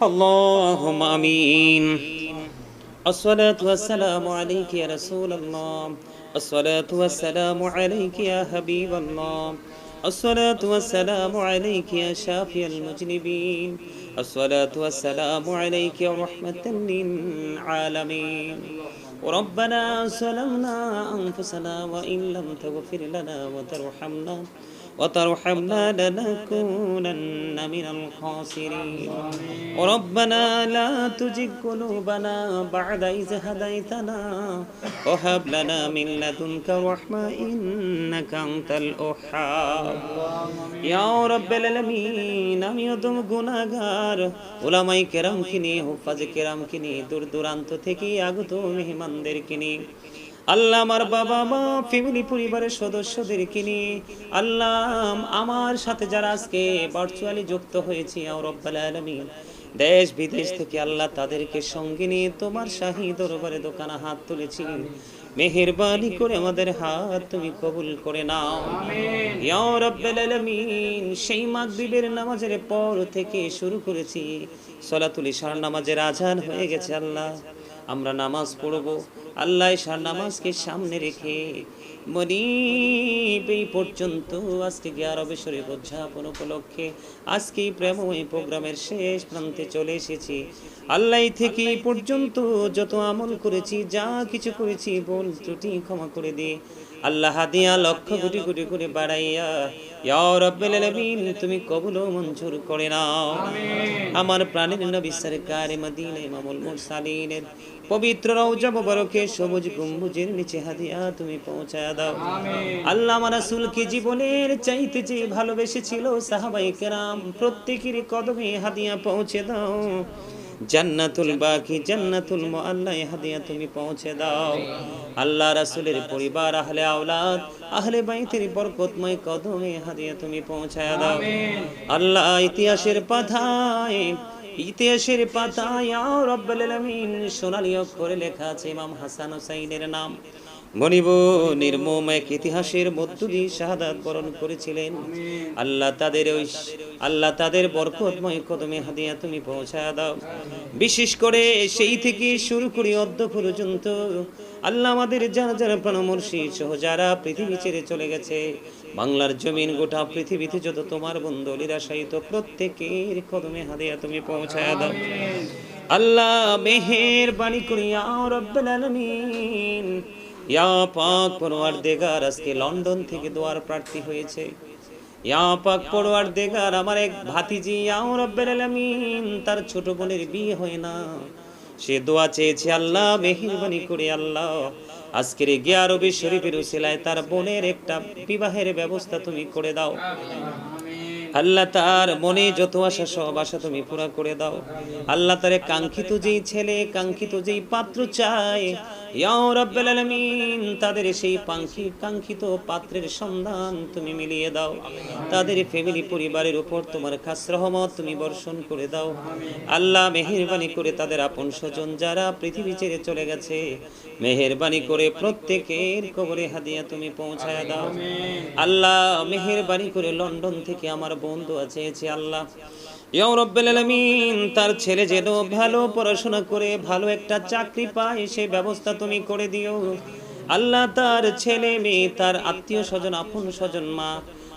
اللهم آمين. الصلاة والسلام عليك يا رسول الله. الصلاة والسلام عليك يا حبيب الله. الصلاة والسلام عليك يا شافي المذنبين الصلاة والسلام عليك يا رحمة للعالمين. وربنا ظلمنا أنفسنا وإن لم تغفر لنا وترحمنا وترحمنا لنكونن من الخاسرين وربنا لا تزغ قلوبنا بعد إذ هديتنا وهب لنا من لدنك رحمة إنك أنت الأحاب يا رب العالمين আমি অদম গুনাহগার ওলামাই কেরামকে নিয়ে হুফাজ কেরামকে নিয়ে দূর দূরান্ত থেকে আগত মেহমানদেরকে নিয়ে আল্লাহ আমার বাবা মা ফ্যামিলি পরিবারের সদস্যদেরকে নিয়ে আল্লাহ আমার সাথে যারা আজকে ভার্চুয়ালি যুক্ত হয়েছে রব্বাল আলামিন দেশ বিদেশ থেকে আল্লাহ তাদেরকে সঙ্গে নিয়ে তোমার শাহী দরবারে দোকানে হাত তুলেছি। মেহেরবানি করে আমাদের হাত তুমি কবুল করে নাও। ইয়া রাব্বাল আলামিন সেই মাগরিবের নামাজের পর থেকে শুরু করেছি। সলাতুল ইশার নামাজের আজান হয়ে গেছে আল্লাহ। আমরা নামাজ পড়ব। আল্লাহ সার নামাজকে সামনে রেখে মনিব এই পর্যন্ত আজকে গিয়ারবে শরীফ উদযাপন উপলক্ষে আজকে প্রেম প্রেমময় প্রোগ্রামের শেষ প্রান্তে চলে এসেছি। আল্লাহ থেকে পর্যন্ত যত আমল করেছি, যা কিছু করেছি বল ত্রুটি ক্ষমা করে দিয়ে আল্লাহ দিয়া লক্ষ কোটি কোটি করে বাড়াইয়া ইয়া তুমি কবুল মঞ্জুর করে নাও। আমার প্রাণের নবী সরকার মদিনা ইমামুল মুরসালিনের পবিত্র রওজা মুবারকে সবুজ গম্বুজের নিচে হাদিয়া তুমি পৌঁছায় দাও। আল্লাহ আমার রাসূলকে জীবনের চাইতে যে ভালোবেসেছিল সাহাবাই কেরাম প্রত্যেকের কদমে হাদিয়া পৌঁছে দাও। জান্নাতুল বাকি, জান্নাতুল মুআল্লা হাদিয়া তুমি পৌঁছে দাও। আল্লাহ রাসূলের পরিবার, আহলে আওলাদ, আহলে বাইতের বরকতময় কদমে হাদিয়া তুমি পৌঁছায় দাও। আল্লাহ ইতিহাসের পাতায় ইতিহাসের পাতায় রব্বুল আলামিন সোনালী অক্ষরে লেখা আছে, ইমাম হাসান হুসাইনের নাম। মনিব নির্মম এক ইতিহাসের মধ্য দিয়ে শাহাদাত বরণ করেছিলেন। আল্লাহ তাদের ওই আল্লাহ তাদের বরকতময় কদমে হাদিয়া তুমি পৌঁছায় দাও। বিশেষ করে সেই থেকে শুরু করি অর্ধ পর্যন্ত। আল্লাহ আমাদের যারা যারা প্রাণমর্ষী সহ যারা পৃথিবী ছেড়ে চলে গেছে, বাংলার জমিন গোটা পৃথিবীতে যত তোমার বন্ধুলিরা সাহিত্য প্রত্যেকের কদমে হাদিয়া তুমি পৌঁছায় দাও। আল্লাহ মেহের বাণী করি রব্বুল আলামিন ইয়া পাক পরোয়ার দেগার আজকে লন্ডন থেকে দোয়ার প্রার্থী হয়েছে। ইয়া পাক পরোয়ার দেগার আমার এক ভাতিজি, ইয়া রব্বের আলামিন, তার ছোট বোনের বিয়ে হয় না। সে দোয়া চেয়েছে, আল্লাহ মেহেরবানি করে, আল্লাহ, আজকের গিয়ারবি শরীফের উসিলায় তার বোনের একটা বিবাহের ব্যবস্থা তুমি করে দাও। আল্লাহ তার মনে যত আশা, সব আশা তুমি পুরা করে দাও। আল্লাহ তারে কাঙ্ক্ষিত যেই ছেলে, কাঙ্ক্ষিত যেই পাত্র চায়। তাদের সেই পাঙ্খি, কাঙ্ক্ষিত পাত্রের সন্ধান তুমি মিলিয়ে দাও। তাদের ফ্যামিলি পরিবারের উপর তোমার খাস রহমত তুমি বর্ষণ করে দাও। আল্লাহ মেহেরবানি করে তাদের আপন স্বজন যারা পৃথিবী ছেড়ে চলে গেছে মেহেরবানি করে প্রত্যেকের কবরে হাদিয়া তুমি পৌঁছায় দাও। আল্লাহ, মেহেরবানি করে লন্ডন থেকে আমার বন্ধু আছে আল্লাহ। তার ছেলে যেন ভালো পড়াশোনা করে, ভালো একটা চাকরি পায়, সে ব্যবস্থা তুমি করে দিও। আল্লাহ, তার ছেলে মেয়ে, তার আত্মীয় স্বজন, আপন স্বজন, মা।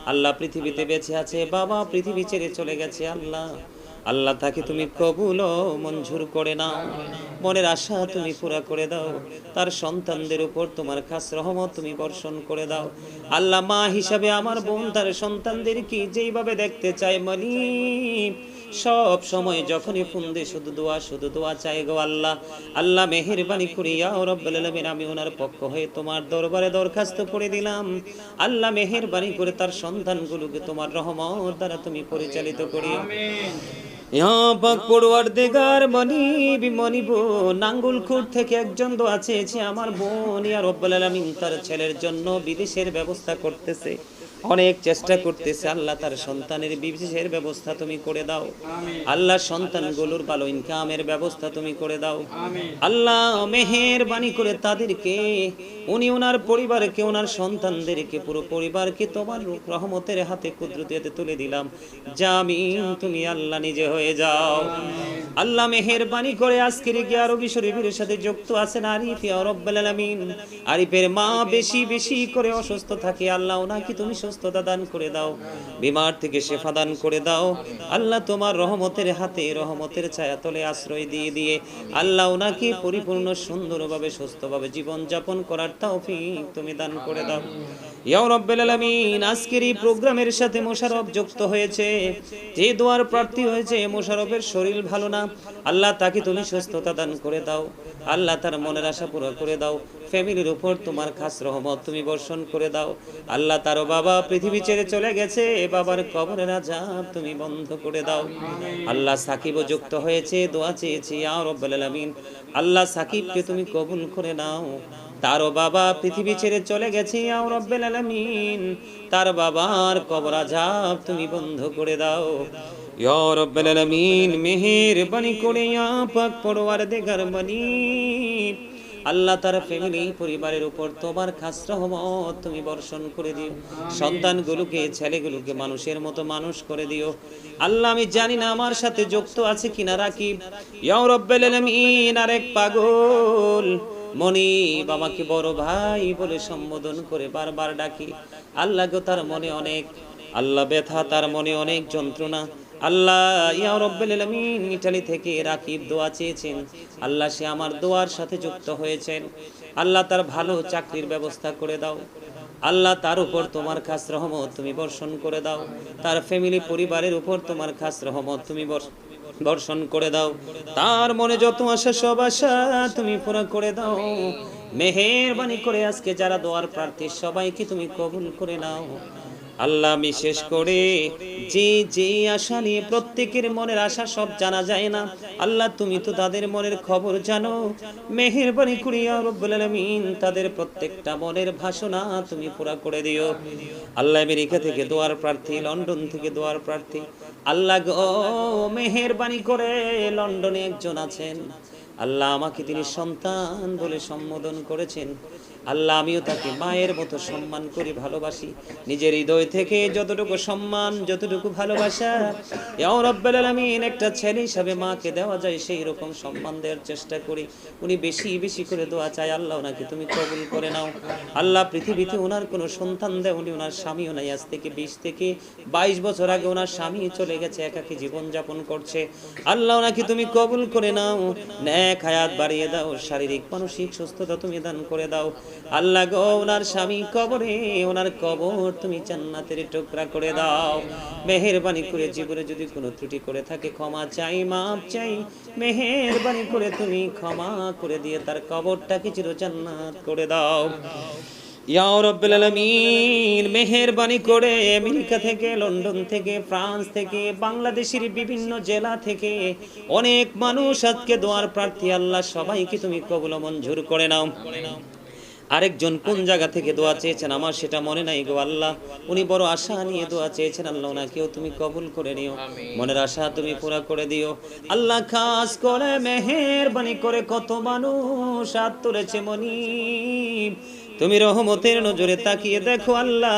আল্লাহ পৃথিবীতে বেঁচে আছে, বাবা পৃথিবী ছেড়ে চলে গেছে, আল্লাহ। আল্লাহ তাকে তুমি কবুল মঞ্জুর করে নাও। মনের আশা তুমি পুরা করে দাও। তার সন্তানদের উপর তোমার খাস রহমত তুমি বর্ষণ করে দাও। আল্লাহ মা হিসাবে আমার বোন, তার সন্তানদের কি যেইভাবে দেখতে চায় মানি সব সময় যখনই ফোন দিয়ে শুধু দোয়া শুধু দোয়া চাই গো আল্লাহ। আল্লাহ মেহেরবানি করিয়া রব্বুল আলামিন, আমি ওনার পক্ষ হয়ে তোমার দরবারে দরখাস্ত করে দিলাম। আল্লাহ মেহেরবানি করে তার সন্তানগুলোকে তোমার রহমত দ্বারা তুমি পরিচালিত করিও। পড়ুয়ার দেগার থেকে একজন আমার বোন ইয়া রব্বুল আলামিন তার ছেলের জন্য বিদেশের ব্যবস্থা করতেছে। অনেক চেষ্টা করতেছে আল্লাহ তার সন্তানের বিদেশের ব্যবস্থা তুমি করে দাও। আল্লাহ সন্তান সন্তানগুলোর ভালো ইনকামের ব্যবস্থা তুমি করে দাও। আল্লাহ মেহের বাণী করে তাদেরকে উনি ওনার পরিবারকে ওনার সন্তানদেরকে পুরো পরিবারকে তোমার রহমতের হাতে কুদরতিতে তুলে দিলাম। জামিন তুমি আল্লাহ নিজে হয়ে যাও। আল্লাহ মেহেরবানি করে আজকের গিয়ে আরবি শরীফের সাথে যুক্ত আছেন আরিফ ইয়া রব্বাল আলামিন। আরিফের মা বেশি বেশি করে অসুস্থ থাকে। আল্লাহ ওনাকে তুমি সুস্থতা দান করে দাও, বিমার থেকে শেফা দান করে দাও। আল্লাহ তোমার রহমতের হাতে রহমতের ছায়া তলে আশ্রয় দিয়ে দিয়ে আল্লাহ ওনাকে পরিপূর্ণ সুন্দরভাবে, সুস্থভাবে জীবনযাপন করার তাও তুমি দান করে দাও। আজকের এই প্রোগ্রামের সাথে মোশাররফ যুক্ত হয়েছে। যে দোয়ার প্রার্থী হয়েছে, মোশাররফের শরীর ভালো না, আল্লাহ তাকে তুমি সুস্থতা দান করে দাও। আল্লাহ তার মনের আশা পুরো করে দাও। ফ্যামিলির উপর তোমার খাস রহমত তুমি বর্ষণ করে দাও। আল্লাহ তার বাবা পৃথিবী ছেড়ে চলে গেছে বাবার কবরের আজাব তুমি বন্ধ করে দাও। আল্লাহ সাকিবও যুক্ত হয়েছে, দোয়া চেয়েছি আলামিন, আল্লাহ সাকিবকে তুমি কবুল করে নাও। তারও বাবা পৃথিবী ছেড়ে চলে গেছে, আও তার বাবার কবর আজাব তুমি বন্ধ করে দাও। ইয়া রব্বেল আলামিন, মেহেরবানি করে ইয়া পাক পরওয়ার দেগার বানি আল্লাহ তার ফ্যামিলি পরিবারের উপর তোমার খাস রহমত তুমি বর্ষণ করে দিও। সন্তানগুলোকে, ছেলেগুলোকে মানুষের মতো মানুষ করে দিও। আল্লাহ, আমি জানি না আমার সাথে যুক্ত আছে কিনা রাকিব। ইয়া রব্বেল আলামিন, আরেক পাগল। মনিব আমাকে বড় ভাই বলে সম্বোধন করে বারবার ডাকি। আল্লাহ গো তার মনে অনেক, আল্লাহ ব্যথা তার মনে অনেক যন্ত্রণা। আল্লাহ, ইয়া রব্বুল আলামিন, ইটালি থেকে রাকিব দোয়া চেয়েছেন। আল্লাহ, সে আমার দোয়ার সাথে যুক্ত হয়েছেন। আল্লাহ, তার ভালো চাকরির ব্যবস্থা করে দাও। আল্লাহ, তার উপর তোমার খাস রহমত তুমি বর্ষণ করে দাও। তার ফ্যামিলি পরিবারের উপর তোমার খাস রহমত তুমি বর্ষণ বর্ষণ করে দাও। তার মনে যত আশা, সব আশা তুমি পুরা করে দাও। মেহেরবানি করে আজকে যারা দোয়ার প্রার্থী, সবাইকে তুমি কবুল করে নাও। আল্লাহ বিশেষ করে যে যে আশা নিয়ে প্রত্যেকের মনের আশা সব জানা যায় না। আল্লাহ, তুমি তো তাদের মনের খবর জানো। মেহেরবানি করিয়া তাদের প্রত্যেকটা মনের ভাষণা তুমি পুরা করে দিও। আল্লাহ আমেরিকা থেকে দোয়ার প্রার্থী, লন্ডন থেকে দোয়ার প্রার্থী। আল্লাহ গো, মেহেরবানি করে লন্ডনে একজন আছেন। আল্লাহ আমাকে তিনি সন্তান বলে সম্বোধন করেছেন। আল্লাহ, আমিও তাকে মায়ের মতো সম্মান করি, ভালোবাসি। নিজের হৃদয় থেকে যতটুকু সম্মান, যতটুকু ভালোবাসা, ইয়া রব্বুল আলামিন, একটা ছেলে হিসাবে মাকে দেওয়া যায়, সেই রকম সম্মান দেওয়ার চেষ্টা করি। উনি বেশি বেশি করে দোয়া চায়, আল্লাহ ওনাকে তুমি কবুল করে নাও। আল্লাহ, পৃথিবীতে ওনার কোনো সন্তান দেয় উনি ওনার স্বামীও নাই। আজ থেকে বিশ থেকে বাইশ বছর আগে ওনার স্বামী চলে গেছে, একাকী জীবন যাপন করছে। আল্লাহ ওনাকে তুমি কবুল করে নাও। ন্যাক হায়াত বাড়িয়ে দাও, শারীরিক, মানসিক সুস্থতা তুমি দান করে দাও। আল্লাহ গো, ওনার স্বামী কবরে, ওনার কবর তুমি জান্নাতের টুকরা করে দাও। মেহেরবানি করে জীবনে যদি কোনো ত্রুটি করে থাকে, ক্ষমা চাই মাপ চাই। মেহেরবানি করে তুমি ক্ষমা করে দিয়ে তার কবরটাকে চির জান্নাত করে দাও। মেহেরবানি করে আমেরিকা থেকে, লন্ডন থেকে, ফ্রান্স থেকে, বাংলাদেশের বিভিন্ন জেলা থেকে অনেক মানুষ আজকে দোয়ার প্রার্থী। আল্লাহ সবাইকে তুমি কবুল মঞ্জুর করে নাও। আরেকজন কোন জায়গা থেকে দোয়া চেয়েছেন? আমার সেটা মনে নাই গো আল্লাহ। উনি বড় আশা নিয়ে দোয়া চেয়েছেন আল্লাহ কেউ তুমি কবুল করে নিও। মনের আশা তুমি পুরা করে দিও। আল্লাহ খাস করে মেহেরবানি করে কত মানুষ হাত তুলেছে মনি তুমি রহমতের নজরে তাকিয়ে দেখো আল্লাহ।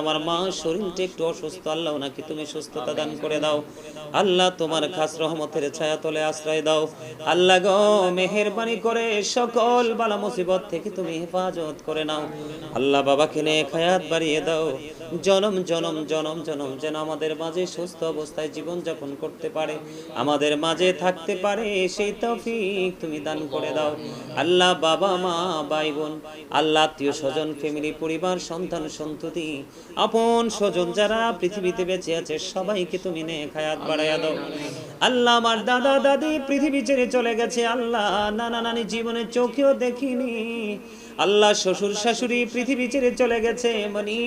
আমার মা শরীরটা একটু অসুস্থ, আল্লাহ ওনাকে তুমি সুস্থতা দান করে দাও। আল্লাহ তোমার খাস রহমতের ছায়া তলে আশ্রয় দাও। আল্লাহ গো, মেহেরবানি করে সকল বালা মুসিবত থেকে তুমি হেফাজত করে নাও। আল্লাহ বাবাকে নে খায়াত বাড়িয়ে দাও। জনম জনম জনম জনম যেন আমাদের মাঝে সুস্থ অবস্থায় জীবন যাপন করতে পারে। আমাদের মাঝে থাকতে পারে, সেই তৌফিক তুমি দান করে দাও। আল্লাহ বাবা, মা ভাই বোন আল্লাহ, আত্মীয় স্বজন ফ্যামিলি পরিবার, সন্তান, সন্ততি, আপন স্বজন যারা পৃথিবীতে বেঁচে আছে, সবাইকে তুমি নে খায়াত বাড়াইয়া দাও। আল্লাহ আমার দাদা, দাদি পৃথিবী ছেড়ে চলে গেছে। আল্লাহ নানা নানি জীবনে চোখেও দেখিনি। আল্লাহ শ্বশুর, শাশুড়ি পৃথিবী ছেড়ে চলে গেছে। মনি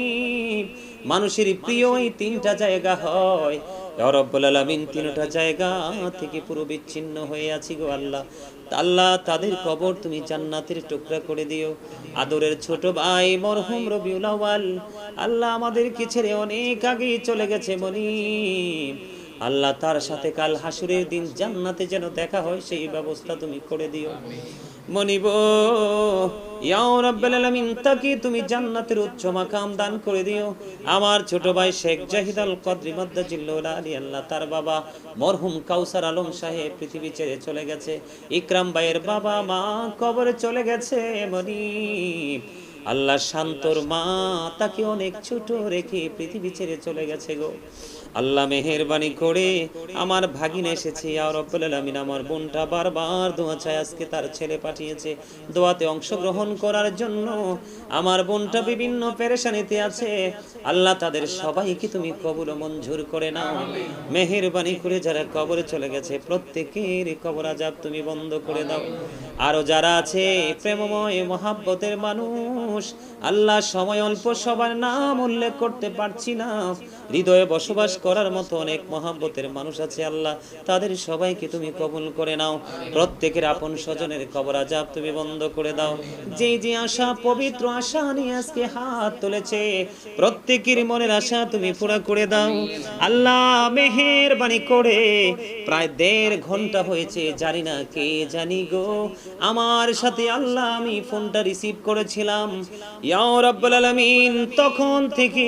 মানুষের প্রিয় এই তিনটা জায়গা হয়। রব্বুল আলামিন তিনটা জায়গা থেকে পুরো বিচ্ছিন্ন হয়ে আছি গো আল্লাহ। আল্লাহ তাদের কবর তুমি জান্নাতের টুকরা করে দিও। আদরের ছোট ভাই মরহুম রবিউল আল্লাহ আমাদের কি ছেড়ে অনেক আগেই চলে গেছে মনি আল্লাহ তার সাথে কাল হাসুরের দিন জান্নাতে যেন দেখা হয়, সেই ব্যবস্থা তুমি করে দিও। মনিব তাকে তুমি জান্নাতের উচ্চ মাকাম দান করে দিও? আমার ছোট ভাই শেখ জাহিদ আল কদরি মাদ্দাজিল্লাহ আলী আল্লাহ, তার বাবা মরহুম কাউসার আলম সাহেব পৃথিবী ছেড়ে চলে গেছে। ইকরাম ভাইয়ের বাবা মা কবরে চলে গেছে, মনিব। আল্লাহ শান্তর মা তাকে অনেক ছোট রেখে পৃথিবী ছেড়ে চলে গেছে গো। আল্লাহ মেহেরবানি করে আমার ভাগিন এসেছে আর আলামিন, আমার বোনটা বারবার দোয়া চায়, আজকে তার ছেলে পাঠিয়েছে। দোয়াতে অংশগ্রহণ করার জন্য আমার বোনটা বিভিন্ন পেরেশানিতে আছে। আল্লাহ তাদের সবাইকে তুমি কবুল ও মঞ্জুর করে নাও। মেহেরবানি করে যারা কবরে চলে গেছে, প্রত্যেকের কবর আজাব তুমি বন্ধ করে দাও। আরও যারা আছে, প্রেমময় মহাব্বতের মানুষ আল্লাহ সময় অল্প, সবার নাম উল্লেখ করতে পারছি না। হৃদয়ে বসবাস করার মতো অনেক মহাব্বতের মানুষ আছে আল্লাহ। তাদের সবাইকে তুমি কবুল করে নাও। প্রত্যেকের আপন স্বজনের কবর আজাব তুমি বন্ধ করে দাও। যে যে আশা, পবিত্র আশা নিয়ে আজকে হাত তুলেছে, প্রত্যেকের মনের আশা তুমি পুরা করে দাও। আল্লাহ মেহেরবানি করে প্রায় দেড় ঘণ্টা হয়েছে, জানি না কে জানি গো। আমার সাথে আল্লাহ আমি ফোনটা রিসিভ করেছিলাম। তখন থেকে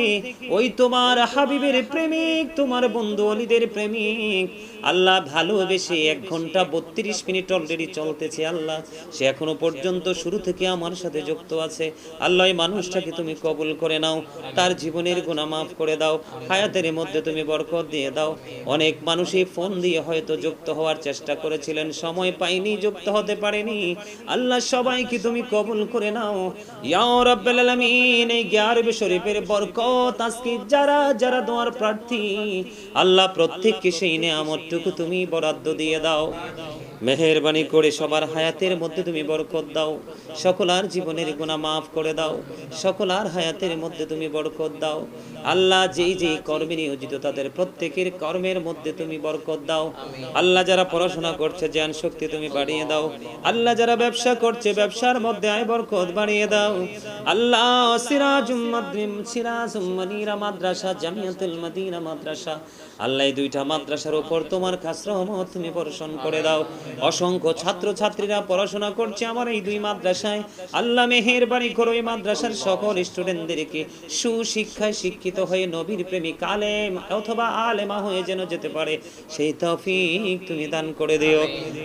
ওই তোমার হাবিবের প্রেমিক, তোমার বন্ধু অলিদের প্রেমিক, আল্লাহ ভালোবেসে এক ঘণ্টা বত্রিশ মিনিট অলরেডি চলতেছে আল্লাহ। সে এখনও পর্যন্ত শুরু থেকে আমার সাথে যুক্ত আছে। আল্লাহ এই মানুষটাকে তুমি কবুল করে নাও, তার জীবনের গুণা মাফ করে দাও, হায়াতের মধ্যে তুমি বরকত দিয়ে দাও। অনেক মানুষই ফোন দিয়ে হয়তো যুক্ত হওয়ার চেষ্টা করেছিলেন, সময় পাইনি, যুক্ত হতে পারেনি। আল্লাহ সবাইকে তুমি কবুল করে নাও। ইয়া আজকে যারা যারা প্রার্থী আল্লাহ প্রত্যেককে সেই নেয়ামতটুকু তুমি বরাদ্দ দিয়ে দাও। মেহেরবানি করে সবার হায়াতের মধ্যে তুমি বরকত দাও। সকলার জীবনের গুণা মাফ করে দাও। সকলার হায়াতের মধ্যে তুমি বরকত দাও। আল্লাহ যেই যেই কর্মে নিয়োজিত, তাদের প্রত্যেকের কর্মের মধ্যে তুমি বরকত দাও। আল্লাহ যারা পড়াশোনা করছে, জ্ঞান শক্তি তুমি বাড়িয়ে দাও। আল্লাহ যারা ব্যবসা করছে, ব্যবসার মধ্যে আয় বরকত বাড়িয়ে দাও। আল্লাহ সিরাজুম মাদ্রিম সিরাজুম মনিরা মাদ্রাসা, জামিয়াতুল মদিনা মাদ্রাসা। আল্লাহ এই দুইটা মাদ্রাসার উপর তোমার খাস রহমত তুমি বর্ষণ করে দাও। অসংখ্য ছাত্র ছাত্রীরা পড়াশোনা করছে আমার এই দুই মাদ্রাসায়। আল্লাহ মেহেরবানি করো এই মাদ্রাসার সকল স্টুডেন্টদেরকে সুশিক্ষায় শিক্ষিত হয়ে নবীর প্রেমিক আলেম অথবা আলেমা হয়ে যেন যেতে পারে, সেই তফিক তুমি দান করে দিও।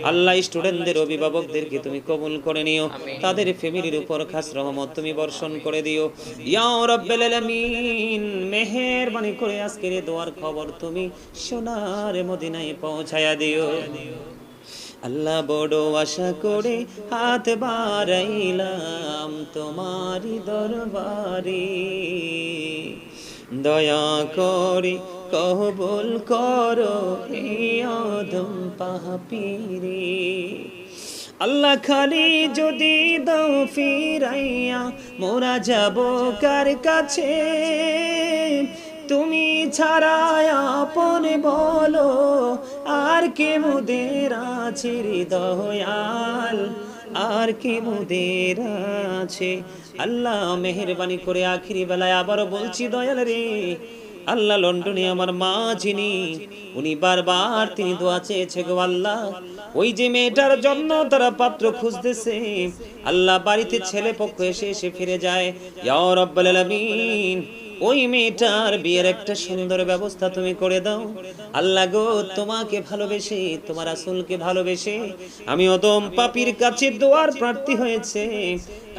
আল্লাহ স্টুডেন্টদের অভিভাবকদেরকে তুমি কবুল করে নিও। তাদের ফ্যামিলির উপর খাস রহমত তুমি বর্ষণ করে দিও। ইয়া রাব্বাল আলামিন, মেহেরবানি করে আজকের দোয়ার খবর তুমি সোনার মদিনায় পৌঁছায়া দিও। আল্লাহ বড় আশা করে হাত বাড়াইলাম তোমারি দরবারে। দয়া করে কবুল করো অদম পাপিরে আল্লাহ খালি যদি দাও ফিরাইয়া মোরা যাব কার কাছে? তুমি ছাড়া আপন বলো, আর কে মুদের আছে হৃদয়াল আর কে মুদের আছে? আল্লাহ মেহরবানি করে আখিরি বেলায় আবারও বলছি, দয়াল রে, আল্লাহ লন্ডনে আমার মা যিনি, উনি বারবার তিনি দোয়া চেয়েছে গো আল্লাহ। ওই যে মেয়েটার জন্য তারা পাত্র খুঁজতেছে। আল্লাহ বাড়িতে ছেলে পক্ষ এসে এসে ফিরে যায়। ইয়া রাব্বাল আলামিন ওই মেয়েটার বিয়ের একটা সুন্দর ব্যবস্থা তুমি করে দাও। আল্লাহ গো, তোমাকে ভালোবেসে, তোমার আসলকে ভালোবেসে আমি অদম পাপির কাছে দোয়ার প্রার্থী হয়েছে।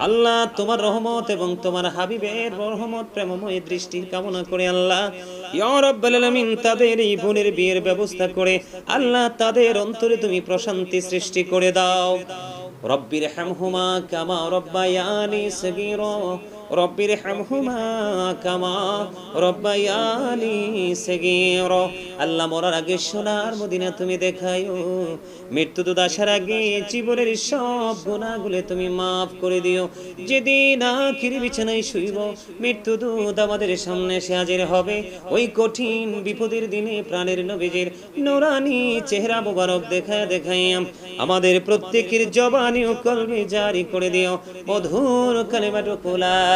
আল্লাহ, তোমার রহমত এবং তোমার হাবিবের রহমত প্রেমময় দৃষ্টির কামনা করে আল্লাহ তাদের এই বোনের বিয়ের ব্যবস্থা করে আল্লাহ, তাদের অন্তরে তুমি প্রশান্তি সৃষ্টি করে দাও। রব্বির হামহুমা কামা রব্বায়ানি সগীরা। রব্বির হামহুমা কামা রব্বায়ানি সগীরা। আল্লাহ মরার আগে সোনার মদিনা তুমি দেখায়ো মৃত্যু দুধ আসার আগে জীবনের সব গুণাগুলো তুমি মাফ করে দিও। যেদিন আখির বিছানায় শুইব, মৃত্যু দুধ আমাদের সামনে সে হাজির হবে। ওই কঠিন বিপদের দিনে প্রাণের নবীজির নোরানি চেহারা মোবারক দেখায় দেখাইয়াম আমাদের প্রত্যেকের জবানি ও কলমে জারি করে দিও। মধুর